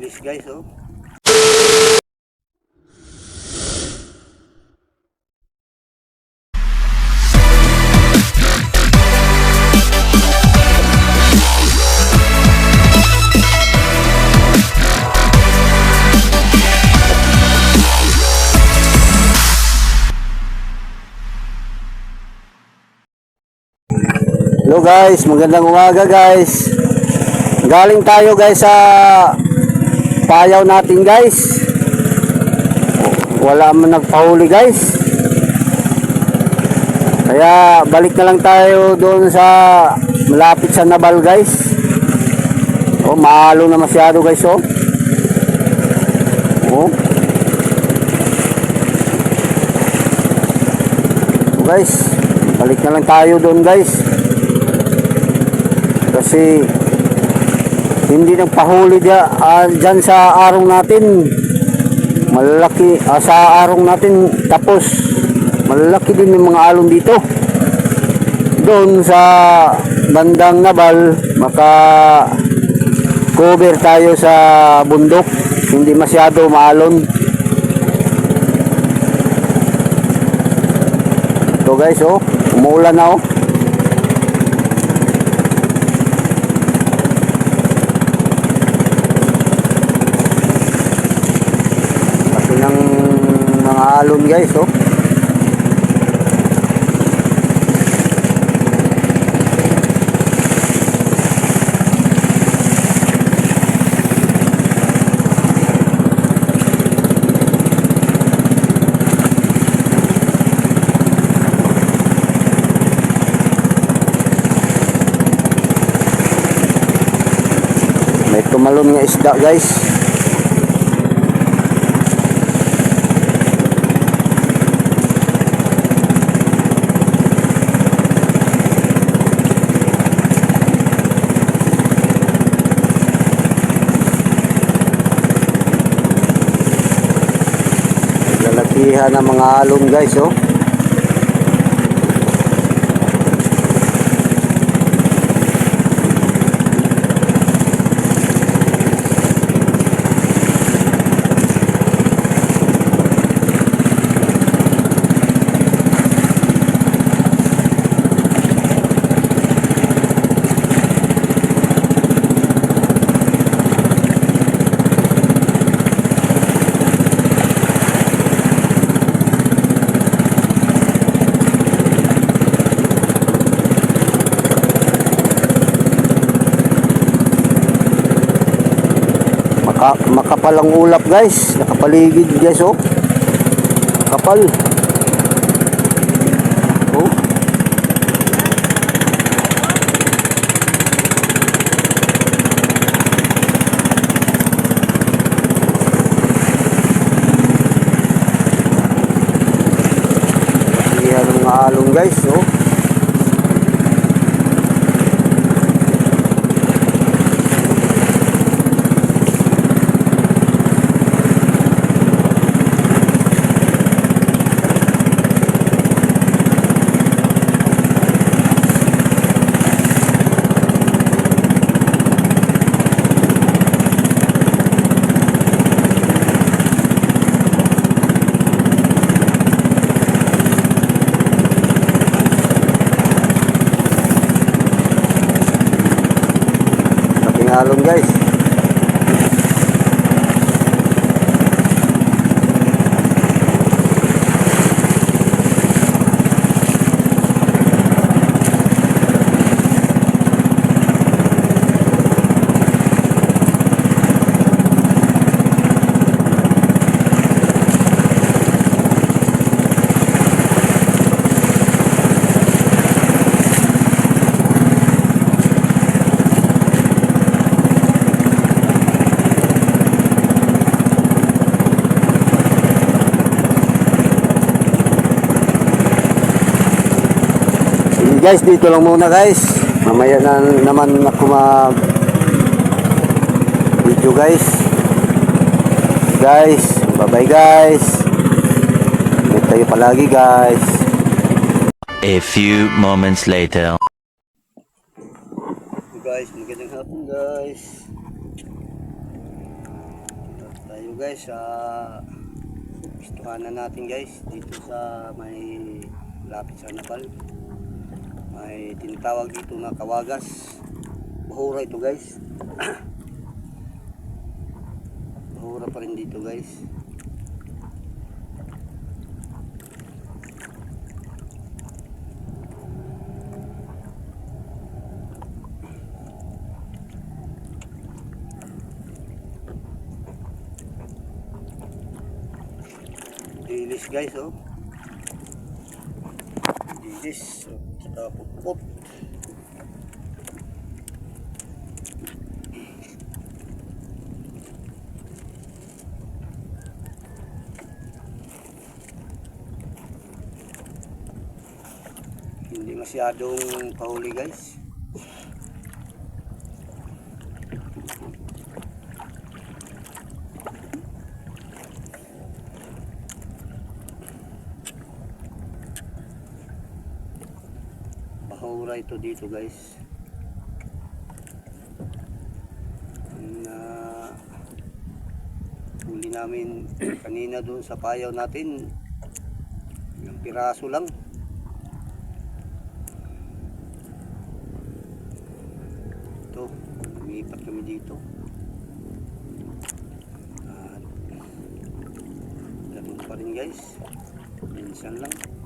Bilis guys, oh. Hello guys, magandang umaga guys. Galing tayo guys sa payaw natin guys. Wala man nagpahuli guys. Kaya balik na lang tayo doon sa malapit sa Nabal guys. Oh, mahalo na masyado guys oh. Oh. Oh, guys, balik na lang tayo doon guys. Kasi hindi nagpahuli ah, dyan sa arong natin. Malalaki, ah, sa arong natin tapos malalaki din yung mga alon dito. Doon sa bandang Nabal, maka cover tayo sa bundok. Hindi masyado maalon. Ito guys, oh, umuulan na oh. Laki ng mga alon guys, oh. May tumalon nga isda guys. Lalakihan ng mga alon guys oh. Maka, makapalang ulap guys. Nakapaligid guys oh. Kapal. Oh. Iyan ang mga alon guys oh. Alon guys. Sige guys, dito lang muna guys. Mamaya na naman ako mag video guys. Guys, bye bye guys. Ingat tayo palagi guys. A few moments later. Guys, magandang hapon guys. guys, ah istuhan na natin guys dito sa may lapit sa Napal. May tinatawag dito na Kawagas. Bahura ito guys. Bahura pa rin dito guys. Dilis guys oh. Oh, Tsaka putput. Hindi masyadong pahuli guys. Bahura ito dito guys. Na huli namin kanina doon sa payaw natin. Yung piraso lang. Ito, lumipat kami dito. At ganun pa rin guys. Minsan lang.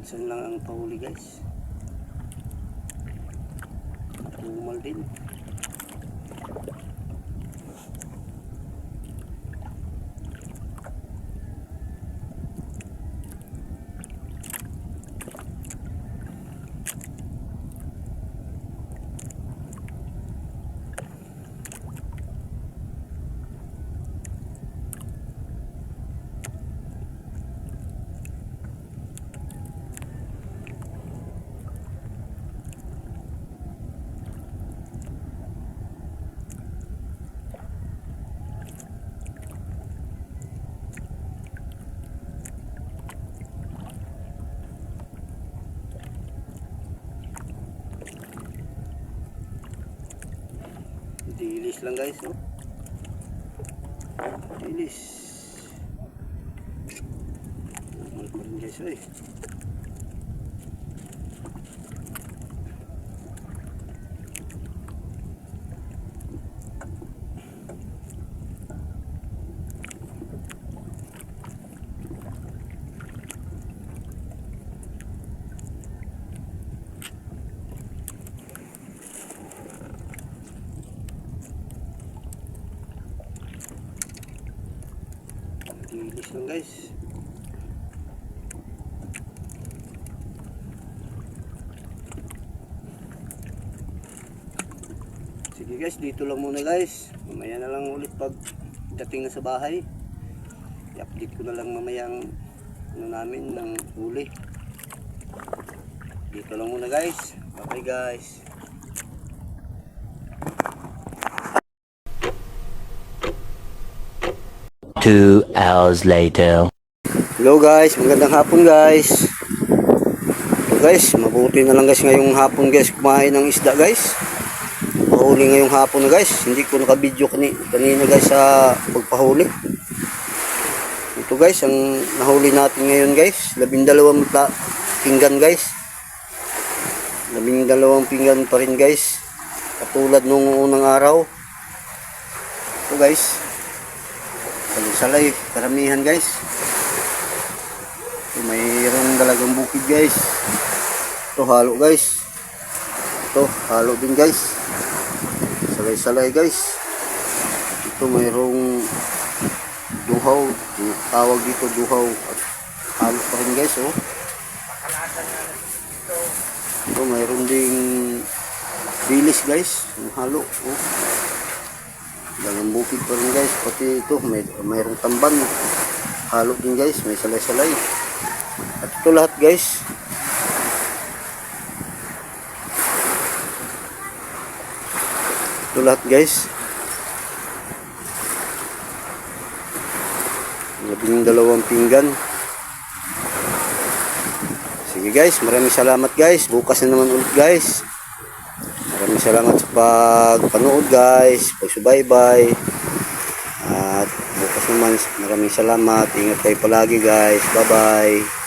Minsan lang ang pahuli guys. Tumal din. Dilis lang guys. Oh. Dilis. Tumal pa rin guys. Eh. Lang guys. Sige guys, dito lang muna guys. Mamaya na lang ulit pag dating na sa bahay. I-update ko na lang mamaya ang ano namin ng huli. Dito lang muna guys. Bye guys. Two hours later. Hello guys, magandang hapon guys. So guys, mabuti na lang guys ngayong hapon guys kumain ng isda guys. Pahuli ngayong hapon guys. Hindi ko naka-video kani kanina guys sa pagpahuli. Ito guys, ang nahuli natin ngayon guys. Labing dalawang ta- pinggan guys. Labing dalawang pinggan pa rin guys. Katulad nung unang araw. Ito guys. Salay, karamihan guys. Ito, mayroong dalagang bukid guys. Ito halo guys. Ito halo din guys. Salay-salay guys. Ito mayroong duhaw. Tawag dito duhaw. At halo pa rin guys oh. Ito, mayroon ding bilis guys. Halo. Oh. Dagang bukid pa rin guys. Pati ito, may, mayroong tamban. Halo din guys. May salay-salay. At ito lahat guys. Ito lahat guys. Labing dalawang pinggan. Sige guys, maraming salamat guys. Bukas na naman ulit guys. Maraming salamat sa pagpanood guys. Pagsubaybay. At bukas naman maraming salamat. Ingat kayo palagi guys. Bye bye.